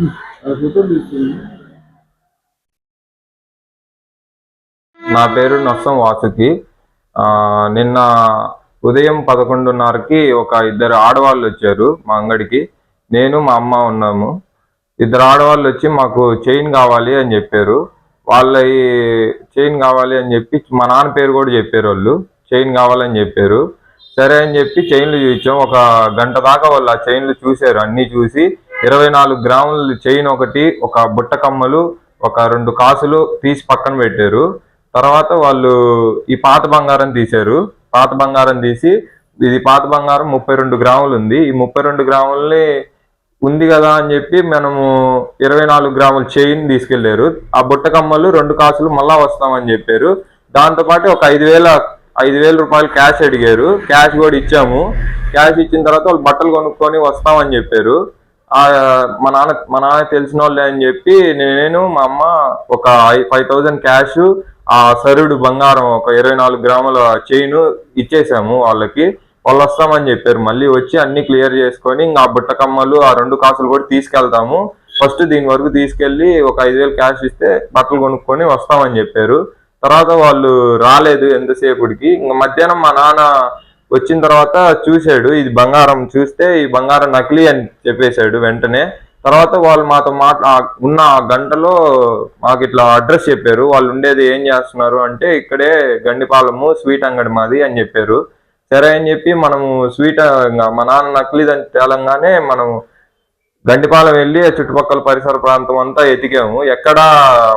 నా పేరు నొస్సం వాసుకి. నిన్న ఉదయం పదకొండున్నరకి ఒక ఇద్దరు ఆడవాళ్ళు వచ్చారు మా అంగడికి. నేను మా అమ్మ ఉన్నాము. ఇద్దరు ఆడవాళ్ళు వచ్చి మాకు చైన్ కావాలి అని చెప్పారు. వాళ్ళ చైన్ కావాలి అని చెప్పి మా నాన్న పేరు కూడా చెప్పారు వాళ్ళు చైన్ కావాలని చెప్పారు. సరే అని చెప్పి చైన్లు చూపించాం. ఒక గంట దాకా వాళ్ళు ఆ చైన్లు చూశారు. అన్ని చూసి ఇరవై నాలుగు గ్రాముల చైన్ ఒకటి ఒక బుట్ట కమ్మలు ఒక రెండు కాసులు తీసి పక్కన పెట్టారు. తర్వాత వాళ్ళు ఈ పాత బంగారం తీశారు. పాత బంగారం తీసి ఇది పాత బంగారం ముప్పై రెండు గ్రాములు ఉంది. ఈ ముప్పై రెండు గ్రాముల్ని ఉంది కదా అని చెప్పి మనము ఇరవై నాలుగు గ్రాముల చైన్ తీసుకెళ్ళారు ఆ బుట్ట కమ్మలు రెండు కాసులు మళ్ళా వస్తామని చెప్పారు. దాంతోపాటు ఒక ఐదు వేల ఐదు వేల రూపాయలు క్యాష్ అడిగారు. క్యాష్ కూడా ఇచ్చాము. క్యాష్ ఇచ్చిన తర్వాత వాళ్ళు బట్టలు కొనుక్కొని వస్తామని చెప్పారు. మా నాన్న మా నాన్న తెలిసిన వాళ్ళే అని చెప్పి నేను మా అమ్మ ఒక ఫైవ్ థౌజండ్ క్యాష్ ఆ సరుడు బంగారం ఒక ఇరవై నాలుగు గ్రాముల చైన్ ఇచ్చేసాము వాళ్ళకి. వాళ్ళు వస్తామని చెప్పారు. మళ్ళీ వచ్చి అన్ని క్లియర్ చేసుకొని ఇంకా ఆ బుట్ట కమ్మలు ఆ రెండు కాసులు కూడా తీసుకెళ్తాము. ఫస్ట్ దీని వరకు తీసుకెళ్ళి ఒక ఐదు వేలు క్యాష్ ఇస్తే బట్టలు కొనుక్కొని వస్తామని చెప్పారు. తర్వాత వాళ్ళు రాలేదు ఎంతసేపుడికి ఇంకా మధ్యాహ్నం మా నాన్న వచ్చిన తర్వాత చూశాడు ఇది బంగారం చూస్తే ఈ బంగారం నకిలీ అని చెప్పేశాడు వెంటనే. తర్వాత వాళ్ళు మాతో మాట ఉన్న గంటలో మాకు ఇట్లా అడ్రస్ చెప్పారు. వాళ్ళు ఉండేది ఏం చేస్తున్నారు అంటే ఇక్కడే గండిపాలము స్వీట్ అంగడి మాది అని చెప్పారు. సరే అని చెప్పి మనము స్వీట్ ఇంకా మా నాన్న నకిలీదని తేలంగానే మనము గండిపాలెం వెళ్ళి ఆ చుట్టుపక్కల పరిసర ప్రాంతం అంతా ఎతికాము. ఎక్కడా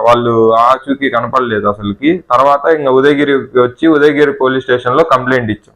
వాళ్ళు ఆచూకీ కనపడలేదు అసలుకి. తర్వాత ఇంకా ఉదయగిరి వచ్చి ఉదయగిరి పోలీస్ స్టేషన్లో కంప్లైంట్ ఇచ్చాం.